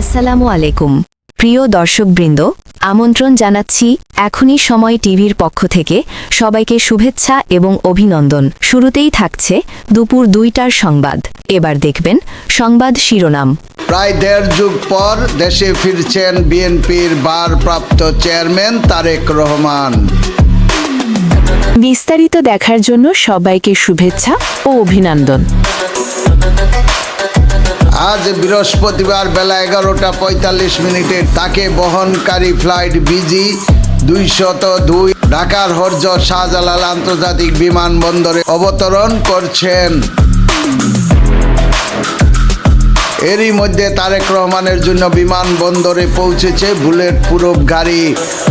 আসসালামু আলাইকুম। প্রিয় দর্শকবৃন্দ আমন্ত্রণ জানাচ্ছি এখনই সময় টিভির পক্ষ থেকে সবাইকে শুভেচ্ছা এবং অভিনন্দন। শুরুতেই থাকছে দুপুর দুইটার সংবাদ। এবার দেখবেন সংবাদ শিরোনাম। প্রায় দেড় যুগ পর দেশে ফিরছেন বিএনপির ভারপ্রাপ্ত চেয়ারম্যান তারেক রহমান। বিস্তারিত দেখার জন্য সবাইকে শুভেচ্ছা ও অভিনন্দন। আজ বৃহস্পতিবার বেলা এগারোটা পঁয়তাল্লিশ মিনিটে তাকে বহনকারী ফ্লাইট বিজি দুইশত দুই ঢাকার হরজ শাহজালাল আন্তর্জাতিক বিমানবন্দরে অবতরণ করছেন। এরই মধ্যে তারেক রহমানের জন্য বিমানবন্দরে পৌঁছেছে বুলেট প্রুফ গাড়ি।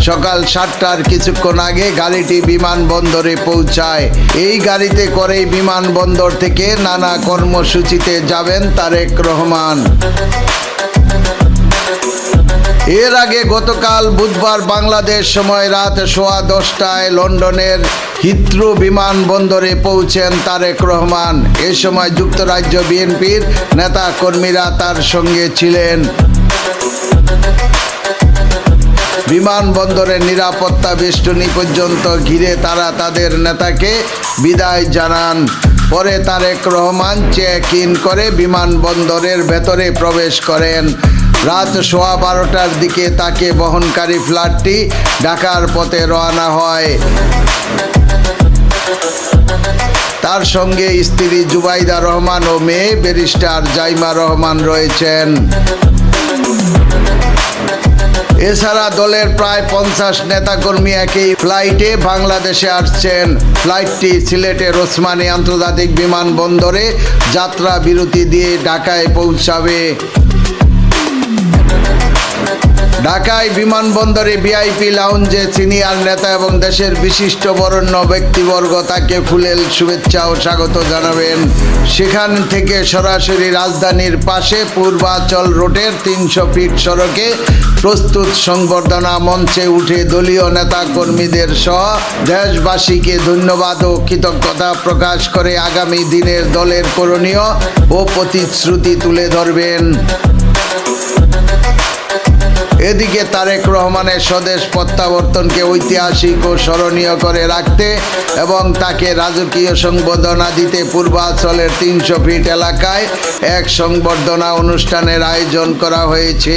সকাল সাতটার কিছুক্ষণ আগে গাড়িটি বিমানবন্দরে পৌঁছায়। এই গাড়িতে করেই বিমানবন্দর থেকে নানা কর্মসূচিতে যাবেন তারেক রহমান। এর আগে গতকাল বুধবার বাংলাদেশ সময় রাত সোয়া দশটায় লন্ডনের হিত্রু বিমানবন্দরে পৌঁছেন তারেক রহমান। এ সময় যুক্তরাজ্য বিএনপির নেতা কর্মীরা তার সঙ্গে ছিলেন। বিমানবন্দরের নিরাপত্তা বেষ্টনী পর্যন্ত ঘিরে তারা তাদের নেতাকে বিদায় জানান। পরে তারেক রহমান চেক ইন করে বিমানবন্দরের ভেতরে প্রবেশ করেন। রাত সোয়া বারোটার দিকে তাকে বহনকারী ফ্লাইটটি ঢাকার পথে রওনা হয়। তার সঙ্গে স্ত্রী জুবাইদা রহমান ও মেয়ে ব্যারিস্টার জাইমা রহমান রয়েছেন। এছাড়া দলের প্রায় পঞ্চাশ নেতাকর্মী একই ফ্লাইটে বাংলাদেশে আসছেন। ফ্লাইটটি সিলেটের ওসমানী আন্তর্জাতিক বিমানবন্দরে যাত্রা বিরতি দিয়ে ঢাকায় পৌঁছাবে। ঢাকায় বিমানবন্দরে ভিআইপি লাউঞ্জে সিনিয়র নেতা এবং দেশের বিশিষ্ট বরণ্য ব্যক্তিবর্গ তাকে ফুলেল শুভেচ্ছা ও স্বাগত জানাবেন। সেখান থেকে সরাসরি রাজধানীর পাশে পূর্বাচল রোডের তিনশো ফিট সড়কে প্রস্তুত সংবর্ধনা মঞ্চে উঠে দলীয় নেতা কর্মীদের সহ দেশবাসীকে ধন্যবাদ ও কৃতজ্ঞতা প্রকাশ করে আগামী দিনের দলের করণীয় ও প্রতিশ্রুতি তুলে ধরবেন। এদিকে তারেক রহমানের স্বদেশ প্রত্যাবর্তনকে ঐতিহাসিক ও স্মরণীয় করে রাখতে এবং তাকে রাজকীয় সংবর্ধনা দিতে পূর্বাঞ্চলের তিনশো ফিট এলাকায় এক সংবর্ধনা অনুষ্ঠানের আয়োজন করা হয়েছে।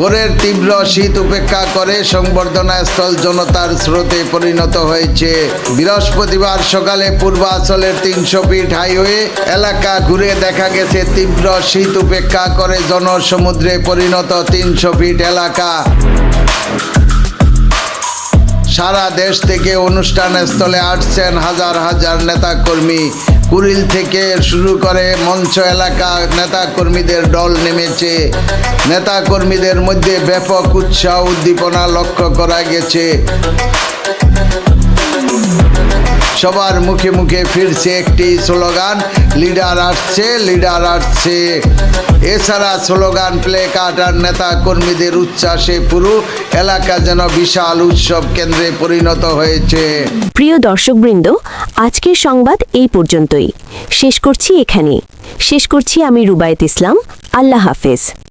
ভোরের তীব্র শীত উপেক্ষা করে সংবর্ধনা স্থল জনতার স্রোতে পরিণত হয়েছে। বৃহস্পতিবার সকালে পূর্বাঞ্চলের তিনশো ফিট হাইওয়ে এলাকা ঘুরে দেখা গেছে তীব্র শীত উপেক্ষা করে জনসমুদ্রে পরিণত তিনশো ফিট এলাকা। সারা দেশ থেকে অনুষ্ঠান স্থলে আসছেন হাজার হাজার নেতাকর্মী। কুড়িল থেকে শুরু করে মঞ্চ এলাকা নেতা কর্মীদের দল নেমেছে। নেতা কর্মীদের মধ্যে ব্যাপক উৎসাহ উদ্দীপনা লক্ষ্য করা গেছে। সবার মুখে মুখে ফিরছে একটি স্লোগান, লিডার আসছে লিডার আসছে। এছাড়া স্লোগান প্লে আর নেতা কর্মীদের উচ্ছ্বাসে পুরো এলাকা যেন বিশাল উৎসব কেন্দ্রে পরিণত হয়েছে। প্রিয় দর্শকবৃন্দ, আজকের সংবাদ এই পর্যন্তই। শেষ করছি এখানে শেষ করছি আমি রুবায়েত ইসলাম। আল্লাহ হাফেজ।